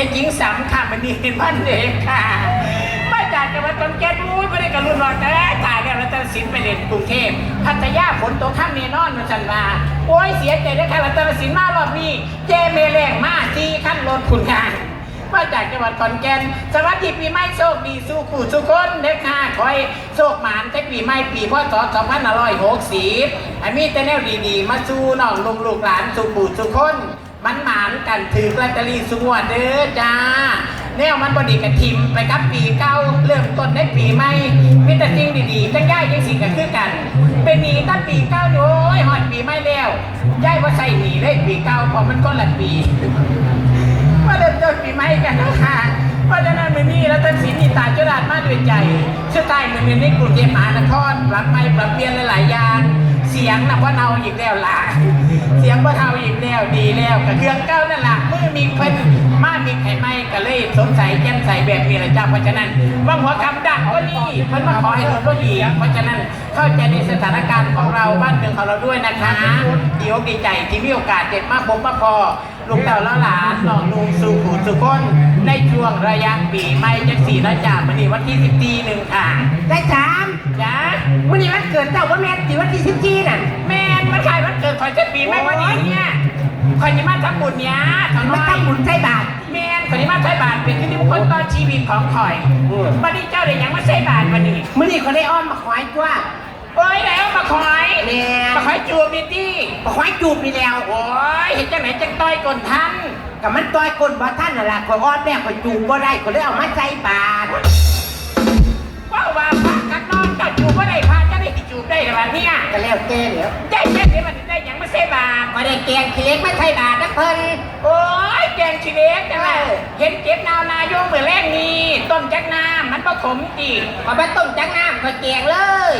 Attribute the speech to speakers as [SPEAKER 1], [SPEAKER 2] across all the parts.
[SPEAKER 1] ด็กหญิงสามค่ะมันนี่เห็นพันเด็กค่ะมาจากจังหวัดขอนแก่นอุ้ยไม่ได้กระลุนหรอกแต่ถ่ายแล้วรัตนสินไปเรียนกรุงเทพพัทยาฝนตกข้ามเนนอนมาจันมาโอ้ยเสียใจด้วยค่ะรัตนสินมารอบนี้เจเมแรงมาจีขั้นรถคุณค่ะมาจากจังหวัดขอนแก่นสวัสดีปีใหม่โชคดีสู้ขู่สู้คนเด้อค่ะขอให้โชคหมานแต่ปีใหม่ปีพศ2560ให้มีแต่แนวดีๆ มาสู้น้องลุงลูกหลานสู้ขู่สู้คน มันหมานกันถือลอตเตอรี่สวดเด้อจ้าแนวมันบดีกับทิมไปกับปีเก้าเริ่มต้นได้ปีใหม่มีแต่สิ่งดีๆจังย่ายยังสิ่งกันคือกัน เป็นหนีตั้งปีเก้าโอ้ยหอดปีใหม่แล้วย่ายว่าใส่หนีเลยปีเก้าเพราะมันก็ละปีมาเริ่มต้นปีใหม่กันนะคะเพราะฉะนั้นมือนี้แล้วตัดสินอีตาจุฬาชมาด้วยใจสุดท้ายมือนี้ในกรุงเทพมหานครปรับไม่ปรับเปลี่ยนหลายๆอย่าง เสียงนะว่าเนาอีกแล้วล่ะ เสียงว่าเทาอีกแล้วดีแล้วกับเครื่องเก้านั่นแหละเมื่อมีเพิ่นมามีไข่ไหม้ก็เลยสงสัยแจ่มใสแบบนี้ละจ้าเพราะฉะนั้นว่าหัวคำดังก็นี่เพิ่นมาขอให้เราก็ดีเพราะฉะนั้นเข้าใจในสถานการณ์ของเราบ้านเมืองของเราด้วยนะคะดีอกดีใจที่มีโอกาสเด็ดมากผมมาพอลูกเต่าละหลานหลองลุงสู่ผู้สุคนในช่วงระยะปีใหม่จักสี่ละจ่ามันนี่วันที่สิบตีหนึ่งค่ะ
[SPEAKER 2] ได้สาม
[SPEAKER 1] จ้า
[SPEAKER 2] วันนี้วันเกิดเจ้าว่าแม่ติวันที่สิบจีน่ะ
[SPEAKER 1] แม่นมันขายวันเกิดคอยจะปีใหม่วันนี้เนี่ยคอยจะมาทำบุญเนี้ยทำ
[SPEAKER 2] มัน
[SPEAKER 1] ไม
[SPEAKER 2] ทำบุญใส่บาตร
[SPEAKER 1] แม่นคอยจะมาใช้บาทเป็นที่มงคลต่อชีวิตของคอยวันนี้เจ้าได้หยังมาใช้บาทวันนี้
[SPEAKER 2] มื่อนี้เขาได้อ้อมมาขวายตัว
[SPEAKER 1] โอ้ยแล้วมาคอย
[SPEAKER 2] แล้ว
[SPEAKER 1] มาคอยจูบดิตี้
[SPEAKER 2] มาขวายจูบนี่แล้ว
[SPEAKER 1] โอ้ยเห็นจังไหนจังต้อยกลทัน
[SPEAKER 2] กับมันต้อยก้นบ่ท่านน่ะล่ะขอยอ้อมแม่ขอยจูบบ่ได้ขอยเลยเอามาใส่บาต
[SPEAKER 1] สิจูบได้หรือเปล่าเนี่ย
[SPEAKER 2] ก็แล้วแต่แล้ว
[SPEAKER 1] ได้แค่นี้มันได้หยังมาใช้บาท
[SPEAKER 2] มาได้แกงขี้เล็กมาใส่บาตรนะเพิ่น
[SPEAKER 1] โอ้ยแกงชีเล็กจังเลย
[SPEAKER 2] เออ
[SPEAKER 1] เห็นเจ็บนาวนายงเหมือนแรกนี่ต้มจักน้ำมันก็ขมจี
[SPEAKER 2] ขอยมาต้มจังน้ำขอยแกงเลย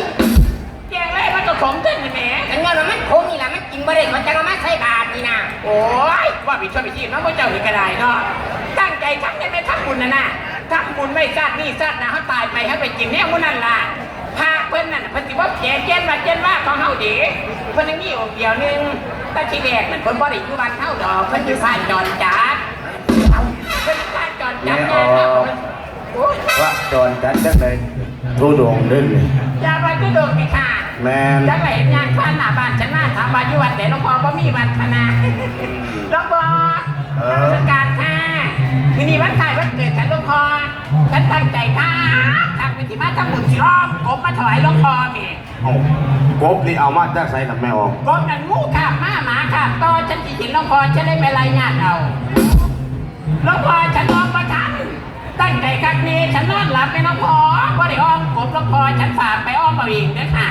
[SPEAKER 1] แกงแรกมันก็ขมขึ้นเลยแหม
[SPEAKER 2] กันเงินว่ามันคงนี่ล่ะมันกินบ่ได้ขอยจะเอามาใส่บาตรนี่นะ
[SPEAKER 1] โอ้ยว่าผิดชอบผิดที่น้องพระเจ้าหนึ่งกระไดเนาะตั้งใจทำได้ไหมทำบุญนะน่ะทำบุญไม่ซาดนี่ซาดนะเขาตายไปให้ไปกินแน่มุนั่นล่ะ พาเพิ่นนั่นน่ะเพิ่นสิว่าแก่เจนว่าเจนว่าของเฮาดีเพิ่นยังมีองค์เดียวหนึงแต่ทีแรกนั่นเพิ่นบ่ได้อยู่บ้านเฮาดอกเพิ่นอยู่บ้านจอนจัดเอาเพิ่นอยู่บ้านจอนจัด
[SPEAKER 3] แม่
[SPEAKER 1] แน่
[SPEAKER 3] ออก
[SPEAKER 1] นะโอ้ย
[SPEAKER 3] ว่าจอนจัดจังเลยทุดงเล่นนี่
[SPEAKER 1] อย่าไปก็โดนไปค่ะ
[SPEAKER 3] แมน
[SPEAKER 1] จังไหนงานข้าหน้าบ้านฉันหน้าถามว่าอยู่วัดไหนหลวงพ่อบ่มีวัดคณะหลวงพ่อ
[SPEAKER 3] เอ
[SPEAKER 1] รา
[SPEAKER 3] อ
[SPEAKER 1] ชการค่ะมินีวันคล้ายวันเกิดฉันหลวงพ่อฉันตั้งใจค่ะทาง เป็นที่มาทำบุญสิอ้อมกบมาถวายหลวงพ่อนี่
[SPEAKER 3] เอากบนี่เอามาจากใส่กับแม่ออก
[SPEAKER 1] กบนั่นงูค่ะม้าหมาค่ะต่อฉันสิเห็นหลวงพ่อฉันได้ไปรายงานเอาหลวงพ่อฉันนอนประทันตั้งใจครั้งนี้ฉันนอนหลับไปหลวงพ่อว่าได้อ้อมกบหลวงพ่อฉันฝากไปอ้อมเอาเองเด้อค่ะ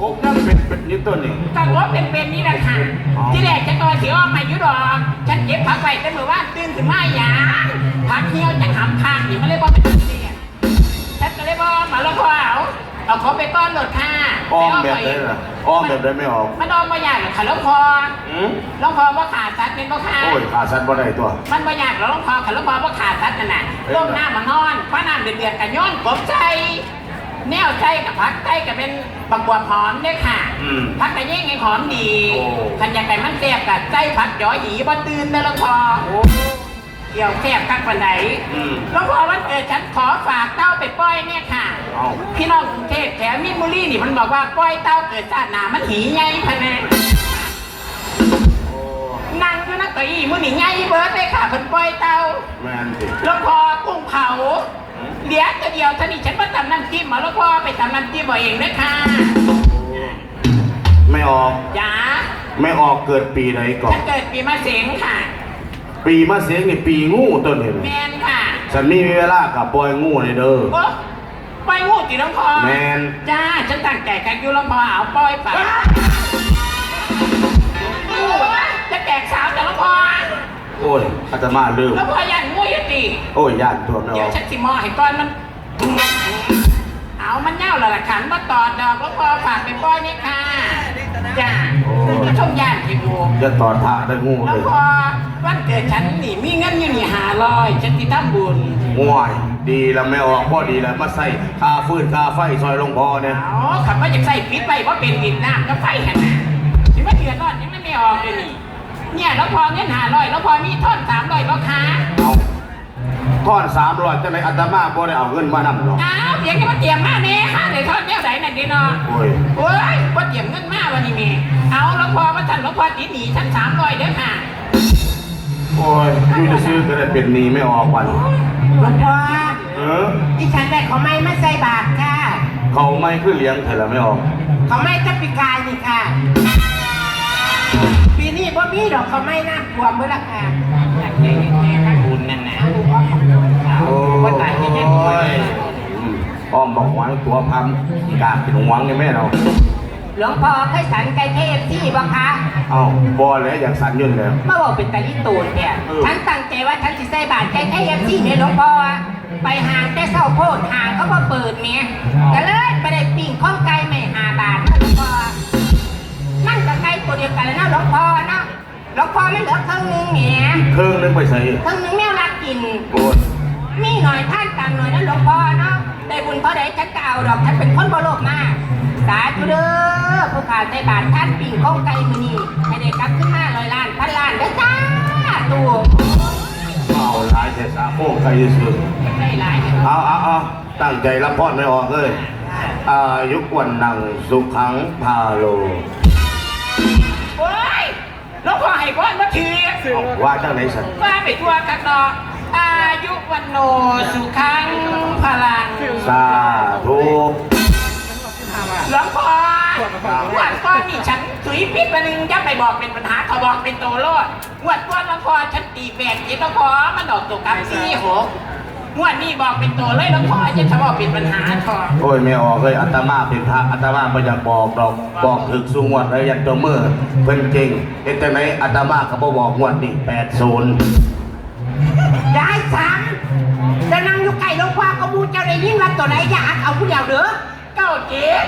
[SPEAKER 3] กบนั่นเป็นเป็นนี่ตัวนี่
[SPEAKER 1] กังวลเป็นเป็นนี่แหละค่ะ
[SPEAKER 3] อ๋อ
[SPEAKER 1] ที่แรกฉันก็สิอ้อมมาอยู่ดอกฉันเก็บผักไว้แต่เมื่อวานตื่นขึ้นมาหยางผักเหี่ยวจังหำข้างนี่มันเลยบ่เป็นตัเสียฉันก็ เลยบ่มาแล้วพอเอาเอาเขาไปก้อนรถค่ะ
[SPEAKER 3] อ้อม
[SPEAKER 1] ไป
[SPEAKER 3] แบบ
[SPEAKER 1] เา
[SPEAKER 3] ได้
[SPEAKER 1] ป
[SPEAKER 3] ล่ะอ้อมแบบได้ไม่ออก
[SPEAKER 1] มันอ้อมบ่ยากหรอกค่ะหลวงพ่อ
[SPEAKER 3] อืม
[SPEAKER 1] หลวงพ่อว่าขาดสัตว์เป็นบ่ค่ะ
[SPEAKER 3] โอ้ยขาสันบ่ได้ตัว
[SPEAKER 1] มันบ่ยากหรอกหลวงพ่อค่ะหลวงพ่อว่าขาดสัตว์นั่นน่ะ
[SPEAKER 3] เอ้ย
[SPEAKER 1] ต้มน้ำมานอนฟ้าน้ำเดือดๆกันย้อนกบใจแนวใจกับผักใจกับเป็นบักบวบหอมเด้อค่ะ
[SPEAKER 3] อืม
[SPEAKER 1] ผักกระเย่งไงหอมดี
[SPEAKER 3] โอ้
[SPEAKER 1] ขันอยากไก่มันแซ่บกับใจผักหยอหีบ่ตื่นนะหลวงพ่อ เกี่ยวแซ่บกักปันไหน
[SPEAKER 3] อืม
[SPEAKER 1] หลวงพ่อวันเกิดฉันขอฝากเต้าไปปล่อยเนี่ยค่ะ
[SPEAKER 3] เอา
[SPEAKER 1] พี่น้องกรุงเทพแถวมินบุรีนี่มันบอกว่าปล่อยเต้าเกิดชาติหนามันหีใหญ่พะแนง
[SPEAKER 3] โอ้
[SPEAKER 1] นั่งอยู่นักเก้าอี้มือหนีใหญ่เบิร์ดเลยค่ะเพิ่นปล่อยเต้า
[SPEAKER 3] แมนสิ
[SPEAKER 1] หลวงพ่อกุ้งเผาเหลือแต่เดียวเท่านี้ฉันมาทำน้ำจิ้มมาหลวงพ่อไปทำน้ำจิ้มเอาเองนะค่ะ
[SPEAKER 3] ไม่ออก
[SPEAKER 1] จ้า
[SPEAKER 3] ไม่ออกเกิดปีไหนก่อ
[SPEAKER 1] ฉั
[SPEAKER 3] น
[SPEAKER 1] นเกิดปีมะเสงค่ะ
[SPEAKER 3] ปีมะเสียงนี่ปีงูต้นเห็น
[SPEAKER 1] แมนค่ะ
[SPEAKER 3] ฉันมีเวลากับปล่อยงูเลยเด้อ
[SPEAKER 1] โอ้ไปงูจีน้องพอ
[SPEAKER 3] แมน
[SPEAKER 1] จ้าฉันตั้งใจกันอยู่ลำพอเอาปล่อยไปงูจะแตกสาวแต่ลำพอ
[SPEAKER 3] โอ้ยอาตมาลืม
[SPEAKER 1] ลำพอยันงูยติ
[SPEAKER 3] โอ้ยย่านตัวไม่อ
[SPEAKER 1] เดี๋ย
[SPEAKER 3] อ
[SPEAKER 1] ว
[SPEAKER 3] ก
[SPEAKER 1] ฉันสิมอให้ก้อนมัน เอามันเน่าและละขันมาตอดดอกลำพอฝากไปปล่อยนี่ค่ะจ้าผู้ชมย่านที่บู
[SPEAKER 3] จะต่อท่าได้งูเล
[SPEAKER 1] แล้ว
[SPEAKER 3] ย
[SPEAKER 1] พอวันเกิดฉันนี่มีเงินอยู่นี่หาลอยฉันที่ทำบุญ
[SPEAKER 3] ง่วยดีแล้วไม่ออกพอดีแล้วมาใส่ค่าฟืนค่าไฟซอยหลวงพ่อเนี่ย
[SPEAKER 1] อ๋อขับมาจากใส่ปิดไปเพราะเป็นดินน้ำก็ไฟขนาดที่ว่าเดือดร้อนยังไม่ไม่ออกเลยนี่เนี่ยแล้วพอเงินหาร้อยแล้วพอมีท่อนสามร้อยแล้วค้า
[SPEAKER 3] เอา ทอดสามร้อยจะในอัตมาบ่ได้เอาเงินมานำหรอก
[SPEAKER 1] อ้าวเสียงจะมาเตรียมมาเนี่ยฮะเดี๋ยวทอดแนวไหนนั่นดีเนาะ
[SPEAKER 3] โอ้ย
[SPEAKER 1] โอ้ยว่าเตรียมเงินมาวันนี้เมเอาแล้วพอมาทันแล้วพอตีหนีชั้นสามร้อยเด้อค่ะ
[SPEAKER 3] โอ้ยอยู่จะซื้อก็ได้เป็นหนี้ไม่ออกวัน
[SPEAKER 2] หลวงพ่อ
[SPEAKER 3] เออ
[SPEAKER 2] ดิฉันได้เขาไม่มาใส่บาตรค่ะ
[SPEAKER 3] เขาไม่คือเลี้ยงเธอแล้วไม่ออก
[SPEAKER 2] เขาไม่จะปีกายนี่ค่ะ ปีนี้บ่มีดอกเขาไม่น่ากลัวเมื่อละค่ะ
[SPEAKER 1] บุญนั่นนะ
[SPEAKER 3] โอ้
[SPEAKER 1] ว่าตายยังไง
[SPEAKER 3] ยอืมอ้อมบอกหวังตัวพัมกาเป็นหวังยังแม่เรา
[SPEAKER 2] หลวงพ่อเคยสันไก่เทพที่บ่คะ
[SPEAKER 3] เอ้าบอแล้วอยากสั่นยืนแล้ว
[SPEAKER 2] มาบอกเป็นตาลิตูนเนี่ย
[SPEAKER 3] เออ
[SPEAKER 2] ฉันตั้งใจว่าฉันสิใส่บาตรไก่เทพที่เนี่ยหลวงพ่ออะไปหางแต่เศร้าโพดหางเขาบ่เปิดเมียก็เลยไปได้ปิ่งข้องไก่ไม่หาบาทนะหลวงพ่อมันก็ไก่ ตัวเดียวกันแล้วนะหลวงพ่อเนาะหลวงพ่อไม่เหลือครึ่งนึงเนี่ย
[SPEAKER 3] เครื่องนึงไปใส่
[SPEAKER 2] ครึ่งนึงแมวรักกิน
[SPEAKER 3] โอ้ย
[SPEAKER 2] มีหน่อยท่านตามหน่อยนะหลวงพ่อเนาะได้บุญเพราะใดฉันก็เอาดอกฉันเป็นคนบ่โลภมากสาธุเด้อผู้ขาดในบาทท่านปิ่งข้องไก่มือนี่ให้ได้กลับขึ้นมาร้อยล้านพันล้านเด้อจ้าตัว
[SPEAKER 3] เอาหลายแต่สาโค้งใครจะซื้อ
[SPEAKER 2] ได้หลาย
[SPEAKER 3] เอาเอาเอาตั้งใจรับพรไม่ออกเลยอายุวันนังสุขังพาโล
[SPEAKER 1] โอ้ยแล้วพอให้ก้อนมาที
[SPEAKER 3] ว่าจังไหนสัน
[SPEAKER 1] ว่าไปทั่วกันเนาะอายุวันโนสุขังพลัง
[SPEAKER 3] สาธุ
[SPEAKER 1] หลวงพ่อวันก่อนนี่ฉันสุยพิษมานึงจะไปบอกเป็นปัญหาเขาบอกเป็นตัวโลดงวดก่อนหลวงพ่อฉันตีแปดเจ็ดหลวงพ่อมันออกตัวกับสี่หก งวดนี้บอกเป็นตัวเลยหลวงพ่อจะทะบอกเป็นปัญหาทอ
[SPEAKER 3] โอ้ยไม่ออกเลยอัตมาเป็นพระอัตมาไม่อยากบอกดอกบอกถึกสูงวดเลยยันตัวมือเพิ่นจริงเห็นแต่ไหนอัตมาก็บ่บอกงวดนี่แปดศูนย์
[SPEAKER 2] ได้ซ้ำจะนั่งอยู่ไก่หลวงพ่อก็มูเจ้าได้ยิ่งรับตัวไหนอยากเอาผู้เดียวเด้อ
[SPEAKER 1] เก้าเจ็ด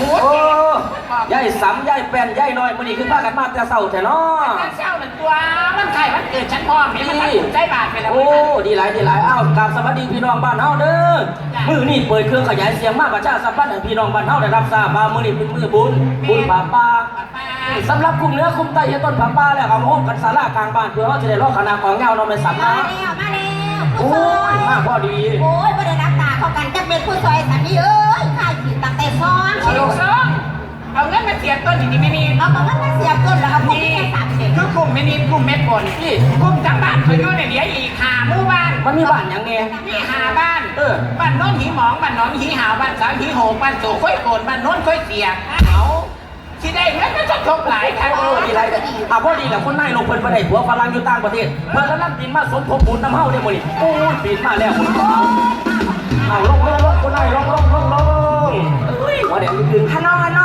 [SPEAKER 1] โอ้
[SPEAKER 4] โอ้
[SPEAKER 1] ย
[SPEAKER 4] ยายสำยายแป้นยายน้อยมื้อนี้คือพากันมาแต่เช้าแท้เนาะ
[SPEAKER 1] นั่นเช้านั่นตัวมันไข่มันเกิดฉันพ่อเห็นมันถูกใจบาทไปแล้ว
[SPEAKER 4] โอ้ดีหลายดีหลายอ้าวกราบสวัสดีพี่น้องบ้านเฮาเด้อมื้อนี้เปิดเครื่องขยายเสียงมาประชาสัมพันธ์ให้พี่น้องบ้านเฮาได้รับทราบว่ามื้อนี้เป็นมื้อบุญบุญผาป่าสำหรับกลุ่มเหนื้อคุมใต้เฮ็ดต้นผาป่าแล้วก็มาโฮมกันศาลากลางบ้านเพื่อเฮาจะได้รอคณะของเงาเนาะแม่สับ
[SPEAKER 5] มา
[SPEAKER 4] นะ
[SPEAKER 5] แล้วมาแล้ว
[SPEAKER 4] โอ้ยมาพอดี
[SPEAKER 5] โอ้ยไม่ได้รับตาเข้ากันจะเป็นผู้ซอยสันนี่เอ้ยข้าขีด ตั้งแต่ซ้อน
[SPEAKER 1] เอาลูกซองเอาเงินมาเสียบต้นอย่างนี้ไม่มี
[SPEAKER 5] เอาบอกว่ามันเสียบต้นแล้วเอาพวก
[SPEAKER 1] นี่
[SPEAKER 5] นี้แค่สามเศษ
[SPEAKER 1] คือกลุ่มไม่นิดกลุ่มเม็ดบนนี่กลุ่มทั้งบ้านเขาอยู่ในเหลียอีกหาหมู่บ้าน
[SPEAKER 4] มันมีบ้านหยังแน่
[SPEAKER 1] นี่หาบ้าน
[SPEAKER 4] เออ
[SPEAKER 1] บ้านโน้นหีหมองบ้านหนองหีหาวบ้านสาวหีโหกบ้านโสค่อยโกนบ้านโน้นค่อยเสียกเอาที่ได้เงินก็จะทบหลายครั้ง
[SPEAKER 4] โอ้ดีหลายเด้ออะพอดีแหละคนนายลงเพิ่นบ่ได้ผัวฝรั่งอยู่ต่างประเทศเพิ่นกำลังบินมาสมทบบุญนำเฮาเด้อมื้อนี้โอ้ยบินมาแล้วคุณเอาลงลงลงคนนายลงลงลงลงเอ้ย ว่าเดี๋ยวนึง
[SPEAKER 2] ฮัลโหลฮัลโหล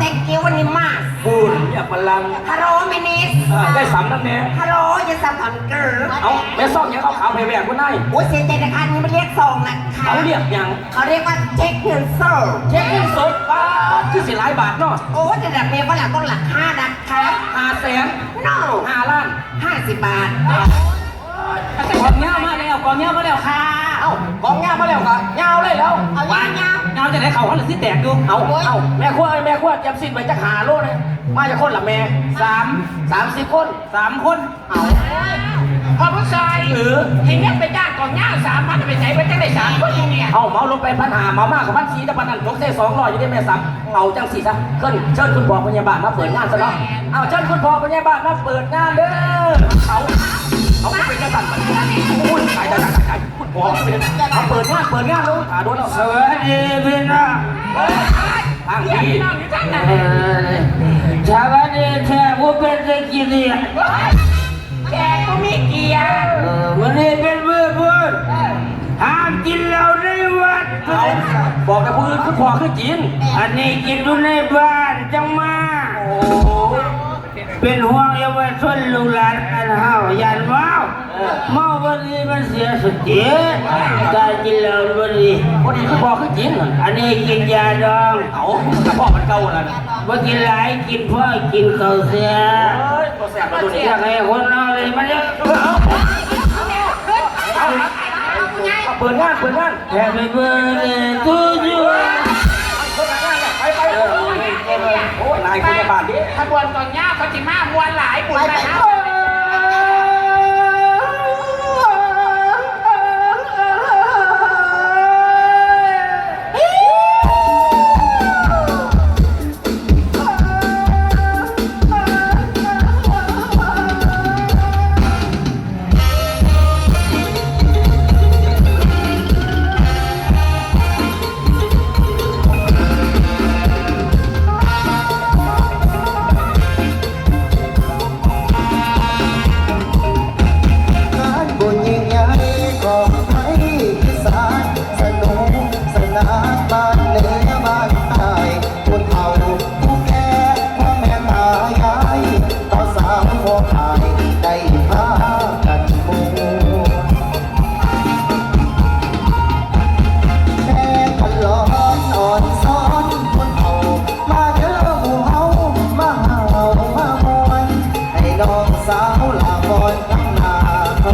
[SPEAKER 2] thank you วันนี้มา
[SPEAKER 4] บุญอยากพลัง
[SPEAKER 2] ฮัลโหลมินิส
[SPEAKER 4] อ่าได้สามน้ำแน่
[SPEAKER 2] ฮัลโหลอย่าสับสนเกิร์
[SPEAKER 4] เอาแม่ซ่อมยังเอาขาวไปแหวกคนนาย
[SPEAKER 2] โอ้ยเสียใจนะคะนี่มันเรียกซองนะคะ
[SPEAKER 4] เขาเรียกหยัง
[SPEAKER 2] เขาเรียกว่าเช็คเงินสด
[SPEAKER 4] เช็คเงินสดป้าดคือสิหลายบาทเนาะ
[SPEAKER 2] โอ้ยแต่แบบเมียฝรั่งต้องหลักห้านะคะ
[SPEAKER 4] ห้าแสน
[SPEAKER 2] no
[SPEAKER 4] ห้าล้าน
[SPEAKER 2] ห้าสิบบาท
[SPEAKER 4] กองเงามาแล้วกองเงามาแล้วค่ะ เอ้ากองเงามาแล้วค่ะเงาเลยแล้ว
[SPEAKER 5] เอายาวเงา
[SPEAKER 4] เงาจะได้เข่าเขาหรือสิแตกดูเอาเอาแม่ขั้วแม่ขั้วจำสิ้นไปจะหาโลเลยมาจากคนละแม่สามสามสิบคนสามคนเอา
[SPEAKER 1] พอผู้ชาย
[SPEAKER 4] เออ
[SPEAKER 1] เห็นเงินไปจ้างกองย่างสามพันไปไหนไปจังได้สามคนอยู่เนี่ย
[SPEAKER 4] เอาเมาลงไปพันหาเมามากกับพันสีแต่พันนั้นยกเส้สองร้อยอยู่ได้แม่สังเอาจังสีซะเชิญเชิญคุณพ่อพยาบาลมาเปิดงานซะเนาะเอาเชิญคุณพ่อพยาบาลมาเปิดงานเด้อเขาเอาไปเป็นกระสันไปอุ้ยตายตายตายตาย คุณพ่อเป็นเอาเปิดงาเปิดงานแล้วขาโดนเอาสวัสดีพี่น้องทาง
[SPEAKER 1] เรียก
[SPEAKER 4] ดี
[SPEAKER 1] พี่น้าน
[SPEAKER 4] สวัสดีแท้ผู้เป็นตะกี้เนี่ย
[SPEAKER 1] แกก็มีเกียร์
[SPEAKER 4] วันนี้เป็นเมื่อบุญห้ามกินเหล้าในวัดบอกกับผู้อื่นคือพอคือจีนอันนี้กินอยู่ในบ้านจังมาเป็นห่วงเยาวชนลูกหลานอันเฮายันว้าว มาวันนี้มันเสียสุดเจิตกายกินเหล้าวันนี้วันนี้คือบอกคือกินอันนี้กินยาดองเอาพ่อมันเก่าแล้วว่ากินหลายกินพ่อกินเขาเสียอยากนี้คนอะไรมันเยอะเปิดงานเปิดงานแฮปปี้เบิร์ด
[SPEAKER 1] เดย์ทูยู
[SPEAKER 5] ไปไปโอ้
[SPEAKER 6] ยนายคุณบ้านดิขบวนตอนนี้เขาจิมามวนหลายปุ่นไปเอา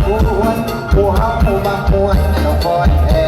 [SPEAKER 6] ผู้อ้วนผู้เฮาบากผู้ให้คอยแอ